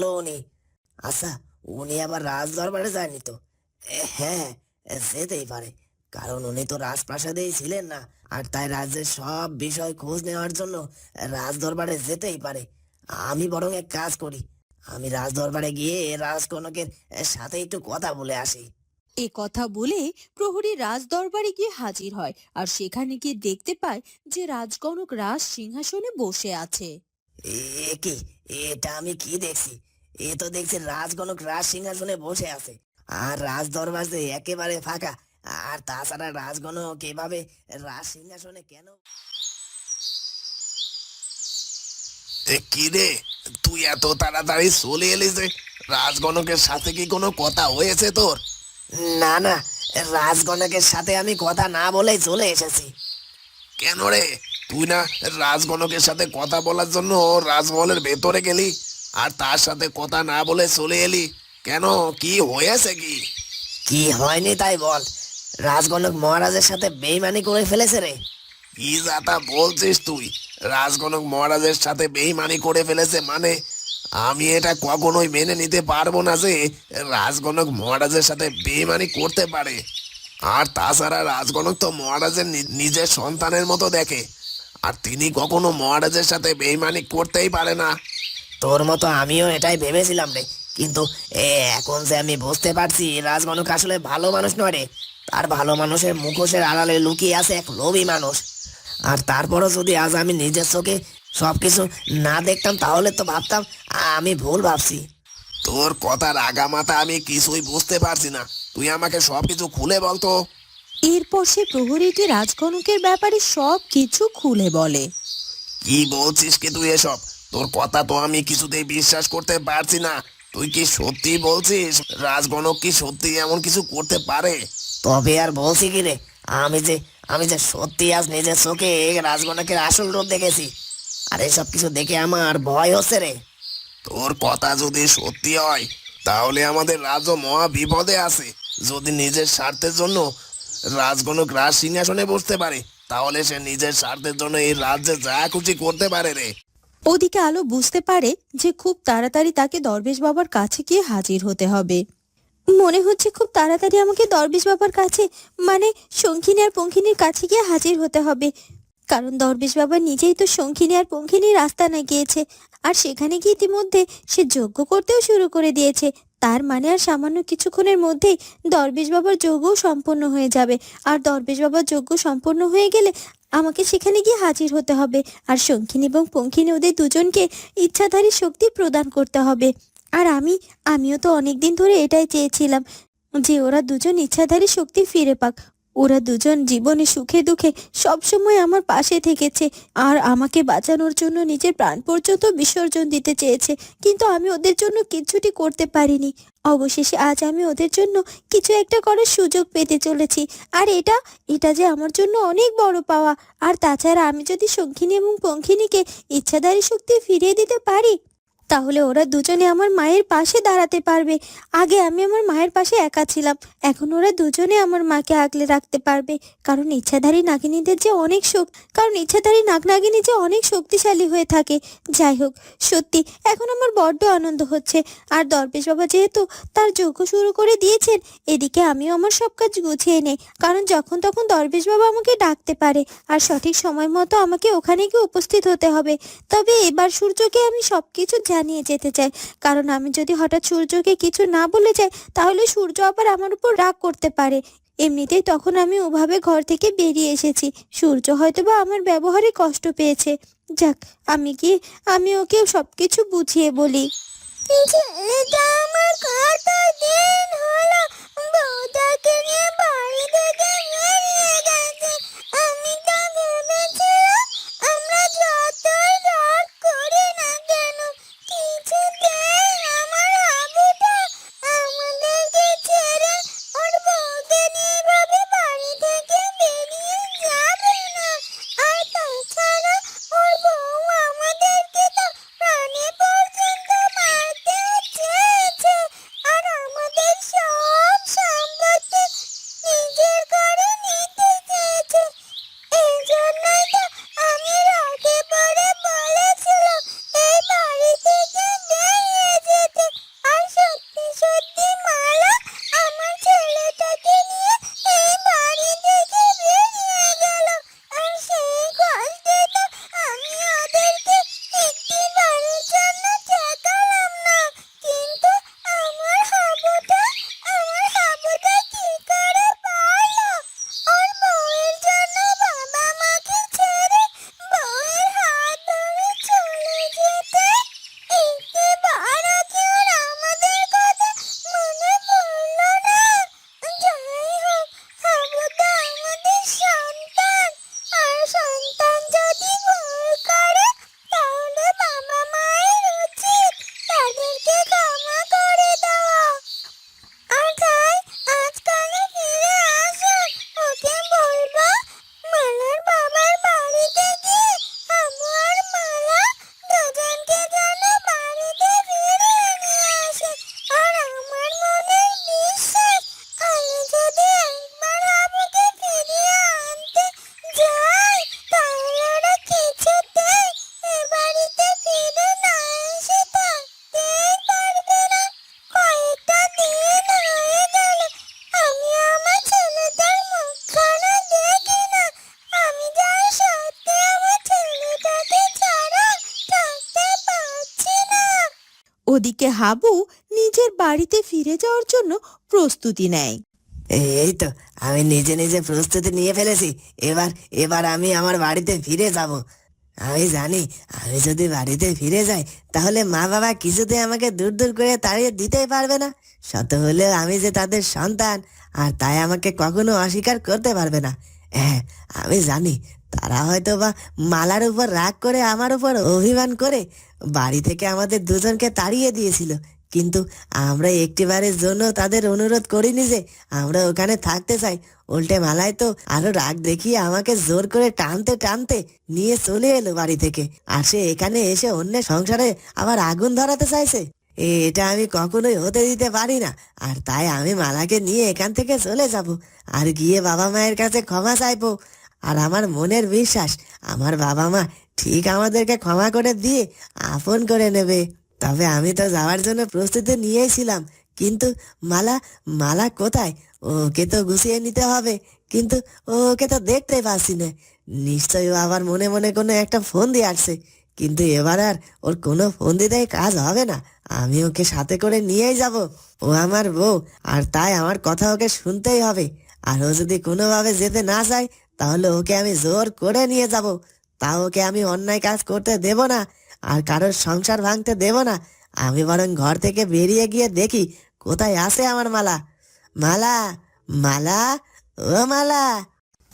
গেল উনি। আচ্ছা উনি আবার রাজ দরবারে যায়নি তো? হ্যাঁ যেতেই পারে। কারণ উনি তো রাজপ্রাসাদেই ছিলেন না আর তাই রাজ্যের সব বিষয় খোঁজ নেওয়ার জন্য রাজ দরবারে যেতেই পারে। আমি বরং এক কাজ করি আমি রাজ দরবারে গিয়ে রাজকনকের সাথে একটু কথা বলে আসি। এ কথা বলে প্রহরী রাজ দরবারে গিয়ে হাজির হয় আর সেখানে গিয়ে দেখতে পায় যে রাজগণক রাজ সিংহাসনে বসে আছে। এ কি? এটা আমি কি দেখছি? এ তো দেখছি রাজগণক রাজ সিংহাসনে বসে আছে। আর রাজ দরবার যে একেবারে ফাঁকা আর তাছাড়া রাজগণক এভাবে রাজ সিংহাসনে কেন? এ কি রে? তুই এত তাড়াতাড়ি চলে এলি যে রাজগণকের সাথে কি কোনো কথা হয়েছে তোর? না না রাজগণকের সাথে আমি কথা না বলেই চলে এসেছি। কেন রে? তুই না রাজগণকের সাথে কথা বলার জন্য রাজমহলের ভেতরে গেলি? আর তার সাথে কথা না বলে চলে এলি? কেন? কি হয়েছে কি? কি হয়নি তাই বল। রাজগণক মহারাজের সাথে বেইমানি করে ফেলেছে রে। কি যাতা বলছিস তুই? রাজগণক মহারাজের সাথে বেইমানি করে ফেলেছে মানে? আমি এটা কখনোই মেনে নিতে পারব না যে রাজগণক মহারাজের সাথে বেইমানি করতে পারে। আর তাছাড়া রাজগণক তো মহারাজের নিজের সন্তানের মতো দেখে। আর তিনি কখনো মহারাজের সাথে বেইমানি করতেই পারে না। তোর মতো আমিও এটাই ভেবেছিলাম রে। কিন্তু এ এখন যে আমি বুঝতে পারছি রাজগণক আসলে ভালো মানুষ নয় রে। তার ভালো মানুষের মুখোশের আড়ালে লুকিয়ে আছে এক লোভী মানুষ। আর তারপরও যদি আজ আমি নিজের চোখে সবকিছু না দেখতাম তাহলে তো ভাবতাম আমি ভুল ভাবছি। তোর কথার আগামাতা আমি কিছুই বুঝতে পারছি না। তুই আমাকে সবকিছু খুলে বলতো এরপর সে প্রহরীকে রাজগণকের ব্যাপারে সব কিছু খুলে বলে। কি বলছিস কি তুই এসব? তোর কথা তো আমি কিছুতেই বিশ্বাস করতে পারছি না। তুই কি সত্যি বলছিস? রাজগণক কি সত্যি এমন কিছু করতে পারে? তবে আর বলছি কি রে? আমি যে আমি যে সত্যি আজ নিজের চোখে রাজগণকের আসল রূপ দেখেছি। আর এসব কিছু দেখে আমার ভয় হচ্ছে রে। তোর কথা যদি সত্যি হয় তাহলে আমাদের রাজ্য মহা বিপদে আছে। যদি নিজের স্বার্থের জন্য রাজগণক রাজ সিংহাসনে বসতে পারে তাহলে সে নিজের স্বার্থের জন্য এই রাজ্যে যা খুশি করতে পারে রে। ওদিকে আলো বুঝতে পারে যে খুব তাড়াতাড়ি তাকে দরবেশ বাবার কাছে গিয়ে হাজির হতে হবে। মনে হচ্ছে খুব তাড়াতাড়ি আমাকে দরবেশ বাবার কাছে মানে শঙ্খিনী আর পঙ্খিনীর কাছে গিয়ে হাজির হতে হবে। কারণ দরবেশ বাবা নিজেই তো শঙ্খিনী আর পঙ্খিনীর রাস্তা না গিয়েছে, আর সেখানে গিয়ে ইতিমধ্যে সে যজ্ঞ করতেও শুরু করে দিয়েছে। তার মানে আর সামান্য কিছুক্ষণের মধ্যেই দরবেশ বাবার যজ্ঞও সম্পন্ন হয়ে যাবে। আর দরবেশ বাবার যজ্ঞ সম্পন্ন হয়ে গেলে আমাকে সেখানে গিয়ে হাজির হতে হবে। আর শঙ্খিনী এবং পঙ্খিনী ওদের দুজনকে ইচ্ছাধারী শক্তি প্রদান করতে হবে। আর আমি, আমিও তো অনেকদিন ধরে এটাই চেয়েছিলাম যে ওরা দুজন ইচ্ছাধারী শক্তি ফিরে পাক। ওরা দুজন জীবনে সুখে দুঃখে সবসময় আমার পাশে থেকেছে আর আমাকে বাঁচানোর জন্য নিজের প্রাণ পর্যন্ত বিসর্জন দিতে চেয়েছে। কিন্তু আমি ওদের জন্য কিছুটি করতে পারিনি। অবশেষে আজ আমি ওদের জন্য কিছু একটা করার সুযোগ পেতে চলেছি। আর এটা এটা যে আমার জন্য অনেক বড় পাওয়া। আর তাছাড়া আমি যদি শঙ্খিনী এবং পঙ্খিনীকে ইচ্ছাধারী শক্তি ফিরিয়ে দিতে পারি তাহলে ওরা দুজনে আমার মায়ের পাশে দাঁড়াতে পারবে। আগে আমি আমার মায়ের পাশে একা ছিলাম। এখন ওরা দুজনে আমার মাকে আগলে রাখতে পারবে। কারণ ইচ্ছাধারী নাগিনীদের যে অনেক শোক, কারণ ইচ্ছাধারী নাগ নাগিনী যে অনেক শক্তিশালী হয়ে থাকে। যাই হোক, সত্যি, এখন আমার বড্ড আনন্দ হচ্ছে। আর দরবেশ বাবা যেহেতু তার যজ্ঞ শুরু করে দিয়েছেন, এদিকে আমিও আমার সব কাজ গুছিয়ে নেই। কারণ যখন তখন দরবেশ বাবা আমাকে ডাকতে পারে। আর সঠিক সময় মতো আমাকে ওখানে গিয়ে উপস্থিত হতে হবে। তবে এবার সূর্যকে আমি সবকিছু জানিয়ে যেতে চাই। কারণ আমি যদি হঠাৎ সূর্যকে কিছু না বলে যাই, তাহলে সূর্য আবার আমার উপর রাগ করতে পারে। এমনিতেই তখন আমি ওভাবে ঘর থেকে বেরিয়ে এসেছি। সূর্য হয়তো বা আমার ব্যবহারে কষ্ট পেয়েছে। যাক, আমি কি আমি ওকে সব কিছু বুঝিয়ে বলি। আমার কত দিন হলো। বউটাকে নিয়ে বাড়ি থেকে ওদিকে হাবু নিজের বাড়িতে ফিরে যাওয়ার জন্য প্রস্তুতি নেয়। এই তো, আমি নিজে নিজে প্রস্তুতি নিয়ে ফেলেছি। এবার এবার আমি আমার বাড়িতে ফিরে যাব। আমি জানি, আমি যদি বাড়িতে ফিরে যাই, তাহলে মা বাবা কিছুতে আমাকে দূর দূর করে তাড়িয়ে দিতেই পারবে না। শত হলেও আমি যে তাদের সন্তান, আর তাই আমাকে কখনো অস্বীকার করতে পারবে না। হ্যাঁ আমি জানি তারা হয়তো বা মালার উপর রাগ করে আমার উপর অভিমান করে বাড়ি থেকে আমাদের দুজনকে তাড়িয়ে দিয়েছিল। কিন্তু আমরা একটিবারের জন্য তাদের অনুরোধ করিনি যে আমরা ওখানে থাকতে চাই। উল্টে মালায় তো আরও রাগ দেখিয়ে আমাকে জোর করে টানতে টানতে নিয়ে চলে এলো বাড়ি থেকে। আর সে এখানে এসে অন্য সংসারে আবার আগুন ধরাতে চাইছে। এটা আমি কখনোই হতে দিতে পারি না। আর তাই আমি মালাকে নিয়ে এখান থেকে চলে যাব। আর গিয়ে বাবা মায়ের কাছে ক্ষমা চাইব। আর আমার মনের বিশ্বাস, আমার বাবা মা ঠিক আমাদেরকে ক্ষমা করে দিয়ে আপন করে নেবে। তবে আমি তো যাওয়ার জন্য প্রস্তুতি নিয়েছিলাম, কিন্তু মালা মালা কোথায়? ওকে তো গুছিয়ে নিতে হবে, কিন্তু ওকে তো দেখতে পাচ্ছি না। নিশ্চয়ই ও আবার মনে মনে কোনো একটা ফোন দিয়ে আসছে, কিন্তু এবার আর ওর কোনো ফোন দিতেই কাজ হবে না। আমি ওকে সাথে করে নিয়েই যাব। ও আমার বউ, আর তাই আমার কথা ওকে শুনতেই হবে। আর ও যদি কোনোভাবে যেতে না চায় তাহলে ওকে আমি জোর করে নিয়ে যাব। তা ওকে আমি অন্যায় কাজ করতে দেব না, আর কারোর সংসার ভাঙতে দেব না। আমি বরং ঘর থেকে বেরিয়ে গিয়ে দেখি কোথায় আছে আমার মালা। মালা মালা, ও মালা।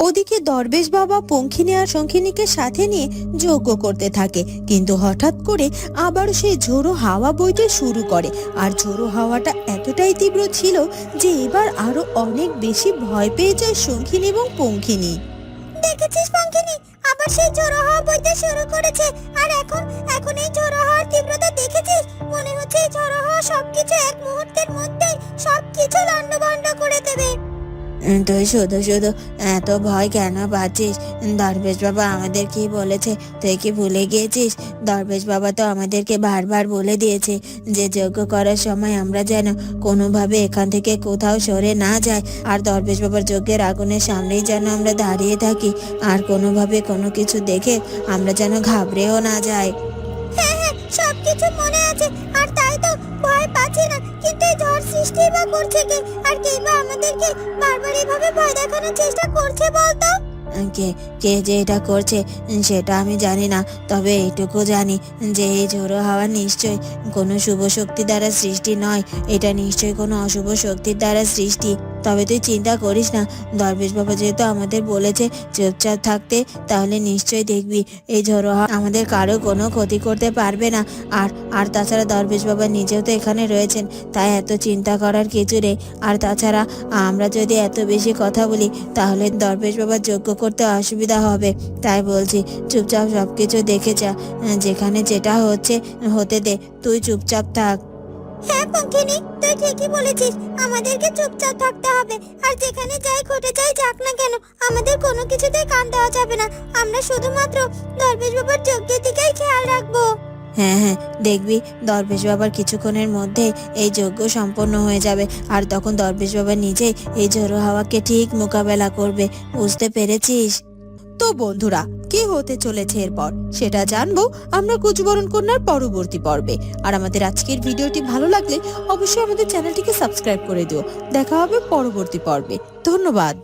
ওদিকে দরবেশ বাবা পঙ্খিনী আর শঙ্খিনীকে সাথে নিয়ে যজ্ঞ করতে থাকে। কিন্তু হঠাৎ করে আবার সেই ঝোড়ো হাওয়া বইতে শুরু করে। আর ঝোড়ো হাওয়াটা এতটাই তীব্র ছিল যে এবার আরও অনেক বেশি ভয় পেয়ে যায় শঙ্খিনী এবং পঙ্খিনী। দেখেছিস পঙ্খিনী? আবার সেই ঝোড়ো হাওয়া বইতে শুরু করেছে। আর এখন তুই শুধু শুধু এত ভয় কেন পাচ্ছিস? দরবেশ বাবা আমাদের কি বলেছে? তুই কি ভুলে গিয়েছিস? দরবেশ বাবা তো আমাদেরকে বারবার বলে দিয়েছে যে যজ্ঞ করার সময় আমরা যেন কোনোভাবে এখান থেকে কোথাও সরে না যাই। আর দরবেশ বাবার যজ্ঞের আগুনের সামনেই যেন আমরা দাঁড়িয়ে থাকি। আর কোনোভাবে কোনো কিছু দেখে আমরা যেন ঘাবড়েও না যাই। সৃষ্টি বা করছে কে? আর কে বা আমাদেরকে বারবার এভাবে ভয় দেখানোর চেষ্টা করছে বলতো? কে কে যে এটা করছে, সেটা আমি জানি না। তবে এইটুকু জানি যে, এই ঝোড়ো হাওয়া নিশ্চয় কোনো শুভ শক্তি দ্বারা সৃষ্টি নয়। এটা নিশ্চয়ই কোনো অশুভ শক্তির দ্বারা সৃষ্টি। তবে তুই চিন্তা করিস না, দরবেশ বাবা যেহেতু আমাদের বলেছে চুপচাপ থাকতে, তাহলে নিশ্চয়ই দেখবি এই ঝোড়ো হাওয়া আমাদের কারও কোনো ক্ষতি করতে পারবে না। আর আর তাছাড়া দরবেশ বাবা নিজেও তো এখানে রয়েছেন, তাই এত চিন্তা করার কিছু নেই। আর তাছাড়া আমরা যদি এত বেশি কথা বলি, তাহলে দরবেশ বাবার যোগ্য করতে অসুবিধা হবে। তাই বলছি, চুপচাপ সব কিছু দেখে যা। যেখানে যেটা হচ্ছে, হতে দে। তুই চুপচাপ থাক। হ্যাঁ পঙ্কিনি, তুই ঠিকই বলেছিস। আমাদেরকে চুপচাপ থাকতে হবে। আর যেখানে যাই ঘটে যাই যাক না কেন, আমাদের কোনো কিছুতেই কান দেওয়া যাবে না। আমরা শুধুমাত্র দরবেশ বাবার যজ্ঞের দিকেই খেয়াল রাখব। হ্যাঁ হ্যাঁ দেখবি, দরবেশ বাবার কিছুক্ষণের মধ্যে এই যজ্ঞ সম্পন্ন হয়ে যাবে। আর তখন দরবেশ বাবা নিজেই এই ঝোড়ো হাওয়াকে ঠিক মোকাবেলা করবে। বুঝতে পেরেছিস? তো বন্ধুরা, কি হতে চলেছে এরপর? সেটা জানব আমরা কুচবরণ কন্যার পরবর্তী পর্বে। আর আমাদের আজকের ভিডিওটি ভালো লাগলে অবশ্যই আমাদের চ্যানেলটিকে সাবস্ক্রাইব করে দিও। দেখা হবে পরবর্তী পর্বে। ধন্যবাদ।